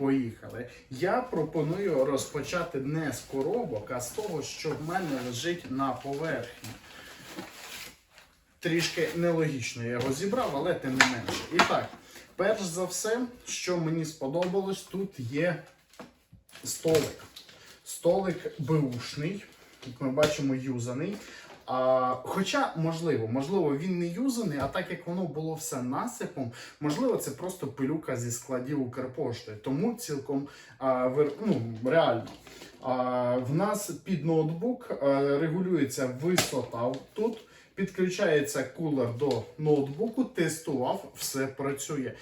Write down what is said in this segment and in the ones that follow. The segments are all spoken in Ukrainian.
Поїхали. Я пропоную розпочати не з коробок, а з того, що в мене лежить на поверхні. Трішки нелогічно я його зібрав, але тим не менше. І так, перш за все, що мені сподобалось, тут є столик. Столик беушний, як ми бачимо, юзаний. А, хоча, можливо, можливо, він не юзаний, а так як воно було все насипом, можливо, це просто пилюка зі складів Укрпошти. Тому цілком а, вир- ну, реально. А, в нас під ноутбук регулюється висота тут. Підключається кулер до ноутбуку, тестував, все працює.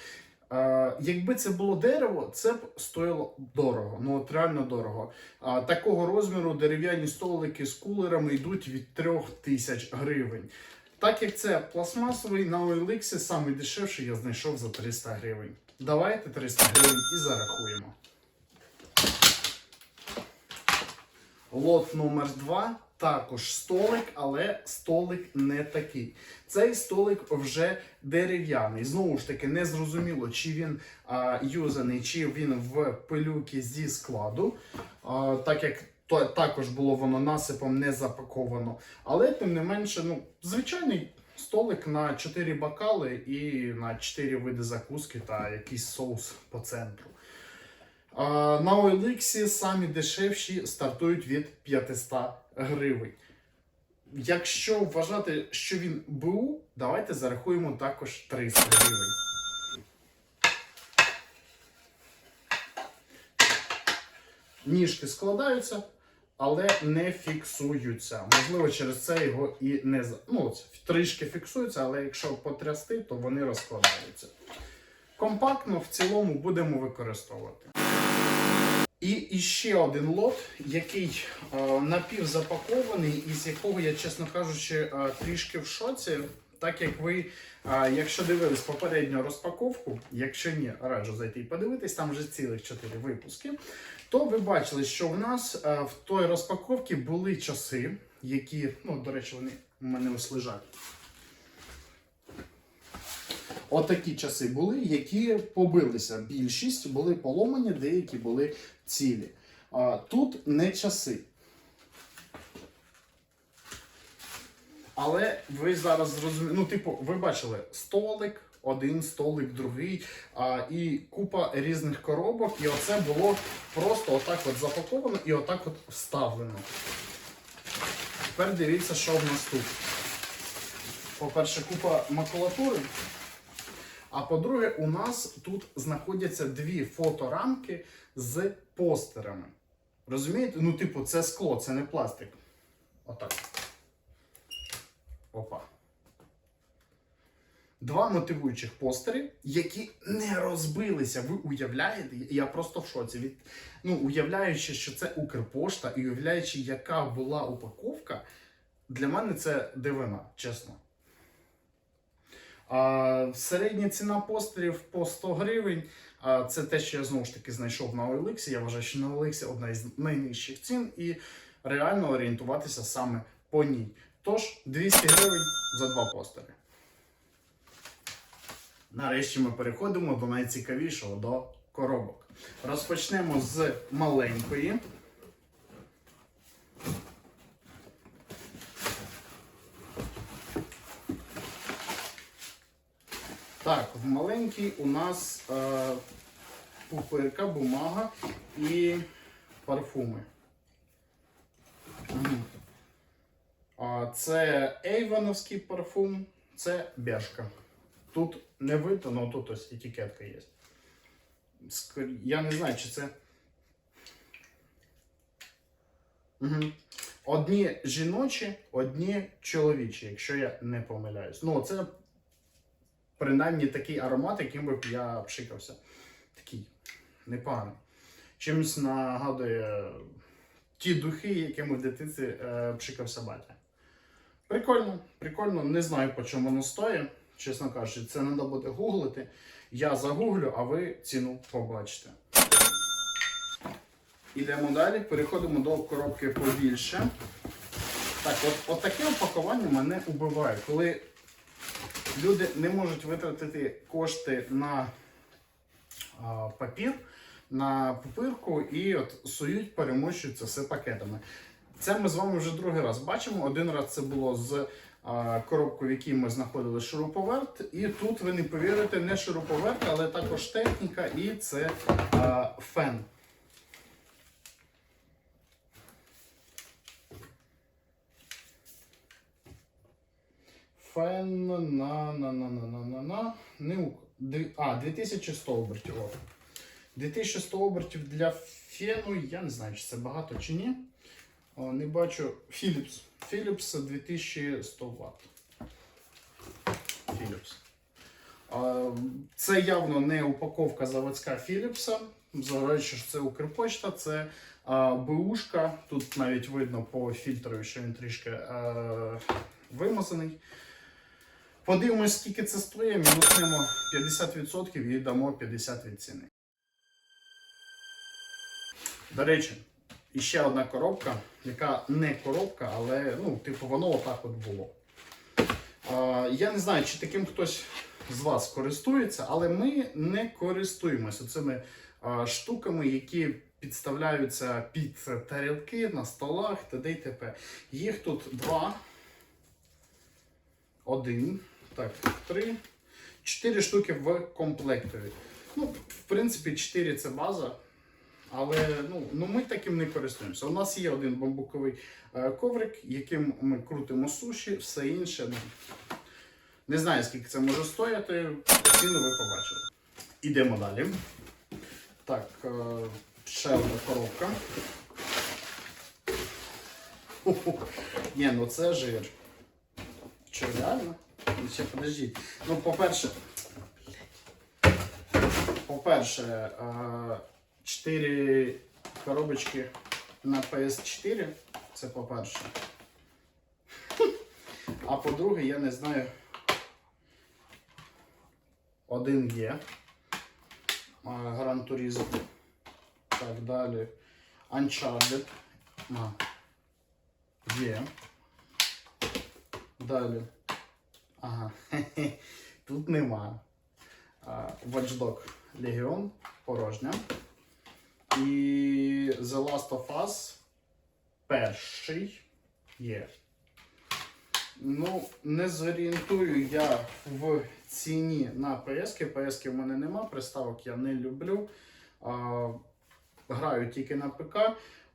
Е, якби це було дерево, це б стоїло дорого. Ну от реально дорого. А, такого розміру дерев'яні столики з кулерами йдуть від 3 тисяч гривень. Так як це пластмасовий на OLX, самий дешевший я знайшов за 300 гривень. Давайте 300 гривень і зарахуємо. Лот номер 2 також столик, але столик не такий. Цей столик вже дерев'яний. Знову ж таки, не зрозуміло, чи він а, юзаний, чи він в пилюки зі складу, а, так як то, також було воно насипом не запаковано. Але тим не менше, ну, звичайний столик на 4 бокали і на 4 види закуски та якийсь соус по центру. На OLX самі дешевші стартують від 500 гривень. Якщо вважати, що він БУ, давайте зарахуємо також 300 гривень. Ніжки складаються, але не фіксуються. Можливо, через це його і не ну, трішки фіксуються, але якщо потрясти, то вони розкладаються. Компактно в цілому будемо використовувати. І іще один лот, який е, напівзапакований, і з якого я, чесно кажучи, е, трішки в шоці. Так як ви, е, якщо дивились попередню розпаковку, якщо ні, раджу зайти і подивитись, там вже цілих 4 випуски, то ви бачили, що в нас в той розпаковці були часи, які, ну, до речі, вони у мене ось лежать. Отакі часи були, які побилися. Більшість були поломані, деякі були цілі. А, тут не часи. Але ви зараз зрозуміли, ну, типу, ви бачили столик, один столик, другий, а, і купа різних коробок, і оце було просто отак от запаковано і отак от вставлено. Тепер дивіться, що в нас тут. По-перше, купа макулатури. А по-друге, у нас тут знаходяться дві фоторамки з постерами. Розумієте? Ну, типу, це скло, це не пластик. Отак. Опа. Два мотивуючих постери, які не розбилися. Ви уявляєте? Я просто в шоці. Від... Ну, уявляючи, що це Укрпошта, і уявляючи, яка була упаковка, для мене це дивина, чесно. Середня ціна постерів по 100 гривень. Це те, що я знову ж таки знайшов на OLX. Я вважаю, що на OLX одна із найнижчих цін, і реально орієнтуватися саме по ній. Тож 200 гривень за два постери. Нарешті ми переходимо до найцікавішого до коробок. Розпочнемо з маленької. Так, в маленькій у нас е, пупирка, бумага і парфуми. А, це Ейвановський парфум, це Бешка. Тут не видно, але тут ось етикетка є. Я не знаю, чи це. Угу. Одні жіночі, одні чоловічі, якщо я не помиляюсь. Ну, це принаймні такий аромат, яким би я пшикався. Такий непоганий. Чимось нагадує ті духи, якими в дитинстві е, пшикався батя. Прикольно, прикольно, не знаю, по чому воно стоїть. Чесно кажучи, це треба буде гуглити. Я загуглю, а ви ціну побачите. Ідемо далі, переходимо до коробки побільше. Так, от, от таке опакування мене убиває, коли люди не можуть витратити кошти на а, папір, на пупирку і от сують, перемощують це все пакетами. Це ми з вами вже другий раз бачимо. Один раз це було з а, коробкою, в якій ми знаходили шуруповерт. І тут ви не повірите, не шуруповерт, але також техніка, і це а, фен. Фен на на на на на на на не а 2100 обертів. о. 2100 обертів для фену, я не знаю, чи це багато чи ні. Не бачу. Philips. Philips 2100 Вт. Philips. Це явно не упаковка заводська Philips. Зважаючи, що це Укрпочта, це а, БУшка. Тут навіть видно по фільтру, що він трішки а, вимазаний. Подивимось, скільки це стоїть, мінуснемо 50% і дамо 50 від ціни. До речі, іще одна коробка, яка не коробка, але ну, типу, воно отак от було. А, я не знаю, чи таким хтось з вас користується, але ми не користуємося цими а, штуками, які підставляються під тарілки на столах т.д. і т.п. Їх тут два. Один. Так, три. Чотири штуки в комплектові. Ну, в принципі, 4 це база. Але ну, ну ми таким не користуємося. У нас є один бамбуковий е, коврик, яким ми крутимо суші, все інше. Ну, не знаю, скільки це може стояти. Ціну ви побачили. Ідемо далі. Так, е, ще одна коробка. Ху-ху. Ні, ну це жир. Що, реально? Ще подождіть. Ну, по-перше, по-перше, е, 4 коробочки на PS4. Це по-перше. А по-друге, я не знаю. Один є. Гран Turismo. Так, далі. Uncharted. А. Є. Далі. Ага. Тут нема. А, Watch Legion порожня. І The Last of Us перший є. Ну, не зорієнтую я в ціні на PS. PS в мене нема, приставок я не люблю. А, граю тільки на ПК.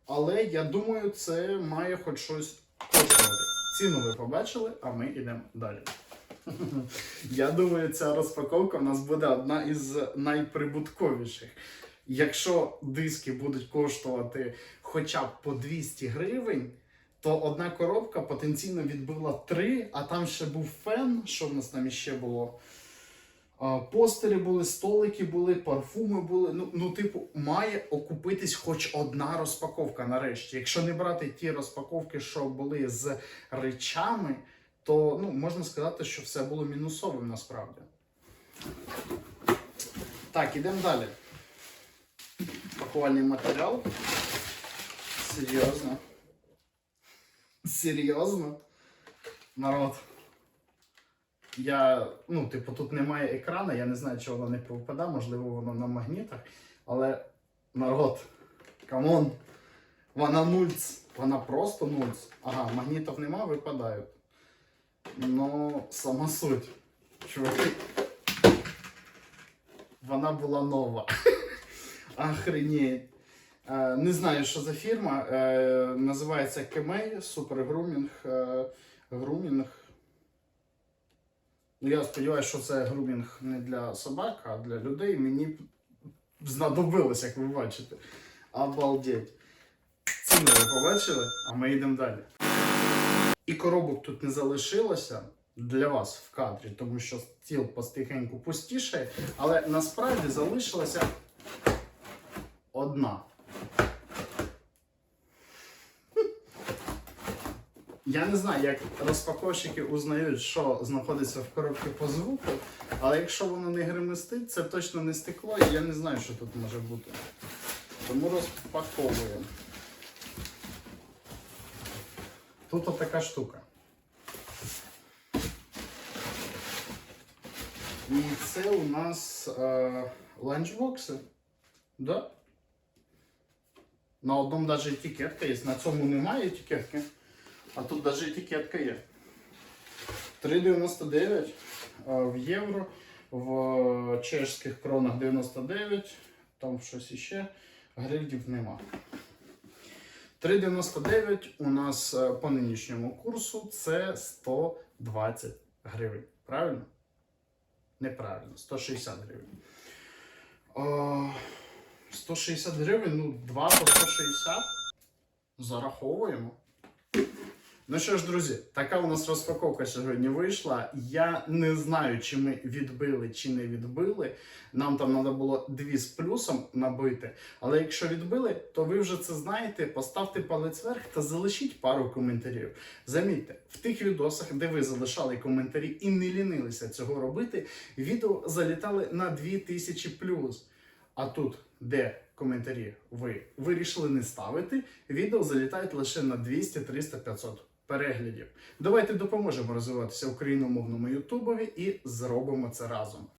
Але я думаю, це має хоч щось коштувати. Ціну ви побачили, а ми йдемо далі. Я думаю, ця розпаковка в нас буде одна із найприбутковіших. Якщо диски будуть коштувати хоча б по 200 гривень, то одна коробка потенційно відбила 3, а там ще був фен, що в нас там іще було. А, Постери були, столики були, парфуми були. Ну, ну, типу, має окупитись хоч одна розпаковка нарешті. Якщо не брати ті розпаковки, що були з речами, то ну, можна сказати, що все було мінусовим насправді. Так, ідемо далі. Пакувальний матеріал. Серйозно. Серйозно? Народ. Я, ну, типу, тут немає екрану, я не знаю, чи воно не повпадає, можливо, воно на магнітах. Але народ, камон, вона нульц. Вона просто нульц. Ага, магнітів нема, випадають. Ну, сама суть. Чуваки. Вона була нова. Охренеть. Е, Не знаю, що за фірма. Е, Називається Кемей, Супер Грумінг. е, Грумінг. Ну, я сподіваюся, що це грумінг не для собак, а для людей. Мені знадобилось, як ви бачите. Обалдеть. Ціну ви побачили, а ми йдемо далі. І коробок тут не залишилося для вас в кадрі, тому що стіл постихеньку пустішає, але насправді залишилася одна. Я не знаю, як розпаковщики узнають, що знаходиться в коробці по звуку, але якщо воно не гримистить, це точно не стекло, і я не знаю, що тут може бути. Тому розпаковуємо. Тут отака штука. І це у нас е, ланчбокси. Да? На одному навіть етикетка є. На цьому немає етикетки, а тут навіть етикетка є. 3,99 в євро, в чешських кронах 99, там щось іще, гривнів нема. 3,99 у нас е, по нинішньому курсу це 120 гривень. Правильно? Неправильно, 160 гривень. О, 160 гривень, ну 2 по 160. Зараховуємо. Ну що ж, друзі, така у нас розпаковка сьогодні вийшла. Я не знаю, чи ми відбили, чи не відбили. Нам там треба було дві з плюсом набити. Але якщо відбили, то ви вже це знаєте. Поставте палець вверх та залишіть пару коментарів. Замітьте, в тих відосах, де ви залишали коментарі і не лінилися цього робити, відео залітали на 2000 плюс. А тут, де коментарі ви вирішили не ставити, відео залітають лише на 200, 300, 500 переглядів. Давайте допоможемо розвиватися україномовному Ютубові і зробимо це разом.